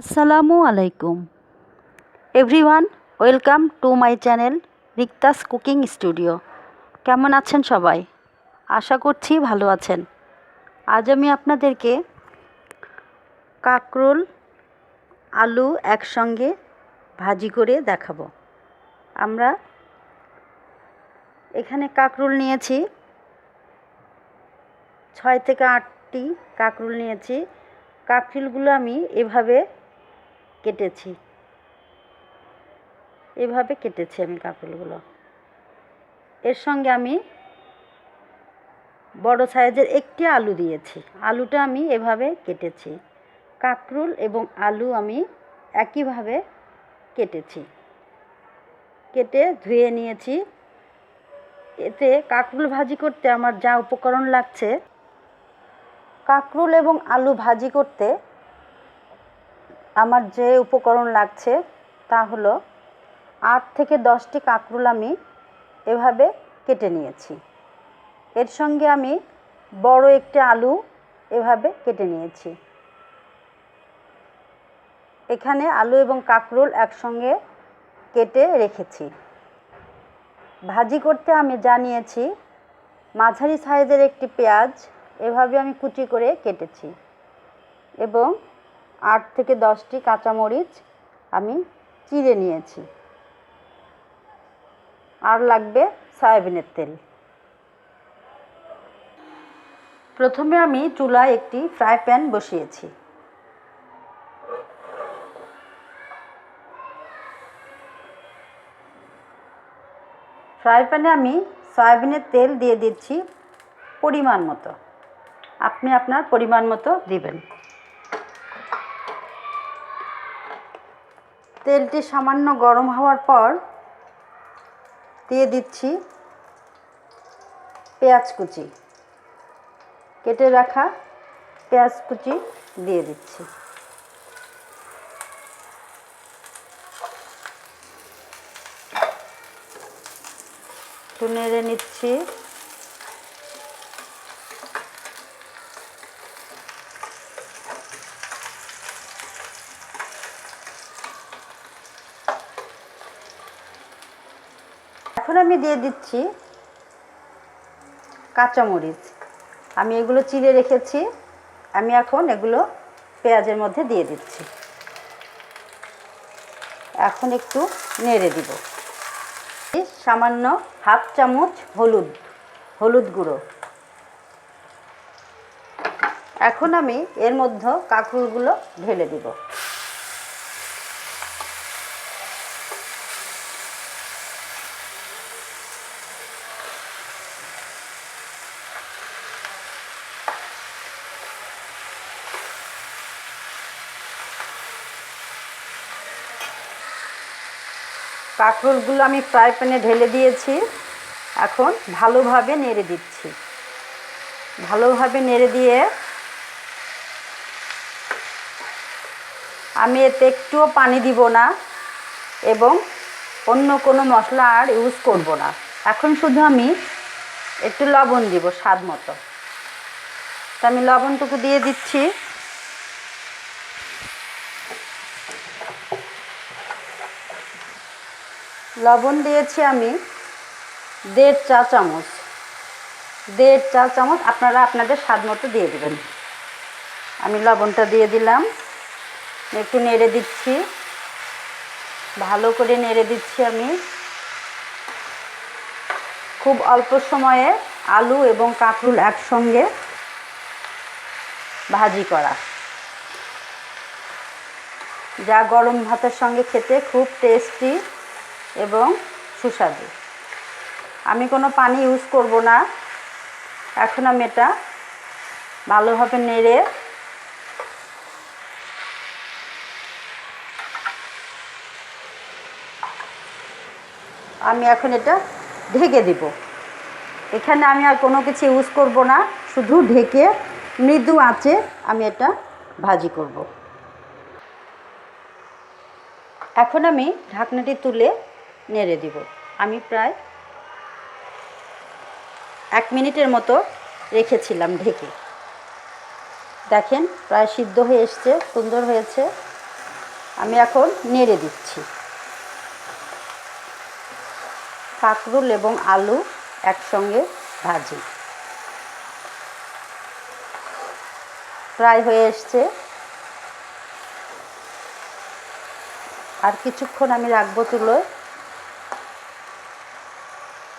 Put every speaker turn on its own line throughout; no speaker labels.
আসসালামু আলাইকুম। Everyone welcome to my channel Rikta's cooking studio কেমন আছেন সবাই? আশা করছি ভালো আছেন। আজ আমি আপনাদেরকে কাকরোল, আলু একসঙ্গে ভাজি করে দেখাবো। আমরা এখানে কাকরোল নিয়েছি। ছয় থেকে আটটি কাকরুল নিয়েছি। কাকরুলগুলো আমি এভাবে কেটেছি। এভাবে কেটেছি আমি কাকরুলগুলো এর সঙ্গে আমি বড় সাইজের একটি আলু দিয়েছি। আলুটা আমি এভাবে কেটেছি। কাকরুল এবং আলু আমি একইভাবে কেটেছি। কেটে ধুয়ে নিয়েছি। এতে কাকরুল ভাজি করতে আমার যা উপকরণ লাগছে, কাকরুল এবং আলু ভাজি করতে আমার যে উপকরণ লাগছে তা হলো আট থেকে দশটি কাকরুল আমি এভাবে কেটে নিয়েছি। এর সঙ্গে আমি বড় একটি আলু এভাবে কেটে নিয়েছি। এখানে আলু এবং কাকরুল একসঙ্গে কেটে রেখেছি। ভাজি করতে আমি জানিয়েছি মাঝারি সাইজের একটি পেঁয়াজ এভাবে আমি কুচি করে কেটেছি এবং আট থেকে দশটি কাঁচামরিচ আমি চিড়ে নিয়েছি। আর লাগবে সয়াবিনের তেল। প্রথমে আমি চুলায় একটি ফ্রাই প্যান বসিয়েছি। ফ্রাই প্যানে আমি সয়াবিনের তেল দিয়ে দিচ্ছি পরিমাণ মতো। আপনি আপনার পরিমাণ মতো দিবেন। তেলটি সামান্য গরম হওয়ার পর দিয়ে দিচ্ছি পেঁয়াজ কুচি। কেটে রাখা পেঁয়াজ কুচি দিয়ে দিচ্ছি। একটু নেড়ে নিচ্ছি। এখন আমি দিয়ে দিচ্ছি কাঁচামরিচ। আমি এগুলো চিড়ে রেখেছি। আমি এখন এগুলো পেঁয়াজের মধ্যে দিয়ে দিচ্ছি। এখন একটু নেড়ে দিব। সামান্য হাফ চামচ হলুদ হলুদ গুঁড়ো। এখন আমি এর মধ্যে কাঁকরুলগুলো ঢেলে দিব। কাঁকরোলগুলো আমি ফ্রাই প্যানে ঢেলে দিয়েছি। এখন ভালোভাবে নেড়ে দিচ্ছি। ভালোভাবে নেড়ে দিয়ে আমি এতে একটুও পানি দিব না এবং অন্য কোনো মশলা আর ইউজ করব না। এখন শুধু আমি একটু লবণ দিব স্বাদ মতো। তা আমি লবণটুকু দিয়ে দিচ্ছি। লবণ দিয়েছি আমি দেড় চা চামচ। দেড় চা চামচ আপনারা আপনাদের স্বাদ মতো দিয়ে দেবেন। আমি লবণটা দিয়ে দিলাম। একটু নেড়ে দিচ্ছি। ভালো করে নেড়ে দিচ্ছি আমি। খুব অল্প সময়ে আলু এবং কাঁকরুল একসঙ্গে ভাজি করা। যা গরম ভাতের সঙ্গে খেতে খুব টেস্টি এবং সুস্বাদু। আমি কোনো পানি ইউজ করব না। এখন আমি এটা ভালোভাবে নেড়ে আমি এখন এটা ঢেকে দিব। এখানে আমি আর কোনো কিছু ইউজ করব না। শুধু ঢেকে মৃদু আঁচে আমি এটা ভাজি করব। এখন আমি ঢাকনাটি তুলে নেড়ে দিব। আমি প্রায় এক মিনিটের মতো রেখেছিলাম ঢেকে। দেখেন, প্রায় সিদ্ধ হয়ে এসছে, সুন্দর হয়েছে। আমি এখন নেড়ে দিচ্ছি। কাঁকরুল এবং আলু একসঙ্গে ভাজি। প্রায় হয়ে এসছে। আর কিছুক্ষণ আমি রাখব তুলোয়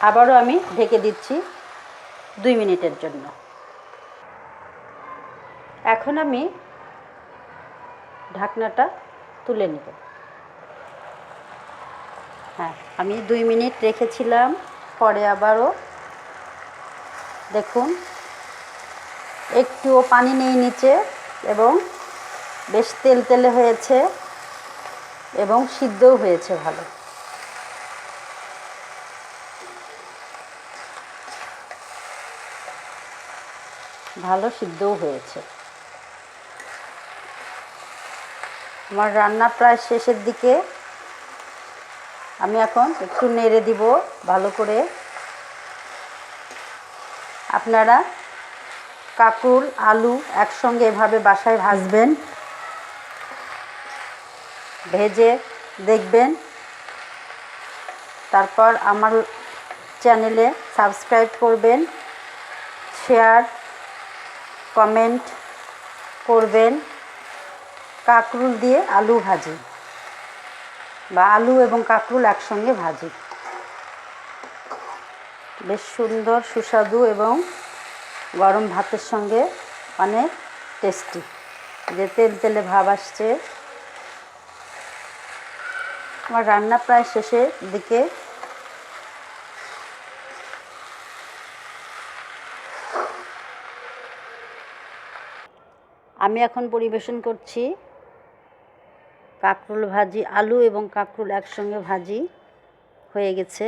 আবারও আমি ঢেকে দিচ্ছি দুই মিনিটের জন্য। এখন আমি ঢাকনাটা তুলে নেব। হ্যাঁ আমি দুই মিনিট রেখেছিলাম, পরে আবারও দেখুন, একটুও পানি নেই নিচে এবং বেশ তেল তেলে হয়েছে এবং সিদ্ধও হয়েছে ভালো। ভালো সিদ্ধও হয়েছে। আমার রান্না প্রায় শেষের দিকে। আমি এখন একটু নেড়ে দিব ভালো করে। আপনারা কাকুল আলু একসঙ্গে এভাবে বাসায় ভাজবেন। ভেজে দেখবেন। তারপর আমার চ্যানেলে সাবস্ক্রাইব করবেন। শেয়ার কমেন্ট করবেন কাকরুল দিয়ে আলু ভাজি বা আলু এবং কাকরুল একসঙ্গে ভাজি। বেশ সুন্দর, সুস্বাদু এবং গরম ভাতের সঙ্গে অনেক টেস্টি যে তেল তেলে ভাব আসছে। আমার রান্না প্রায় শেষের দিকে আমি এখন পরিবেশন করছি কাঁকরোল ভাজি, আলু এবং কাঁকরোল একসঙ্গে ভাজি হয়ে গেছে।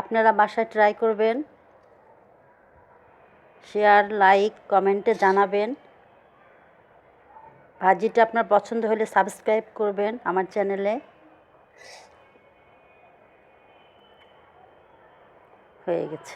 আপনারা বাসায় ট্রাই করবেন, শেয়ার, লাইক, কমেন্টে জানাবেন। ভাজিটা আপনার পছন্দ হলে সাবস্ক্রাইব করবেন আমার চ্যানেলে হয়ে গেছে।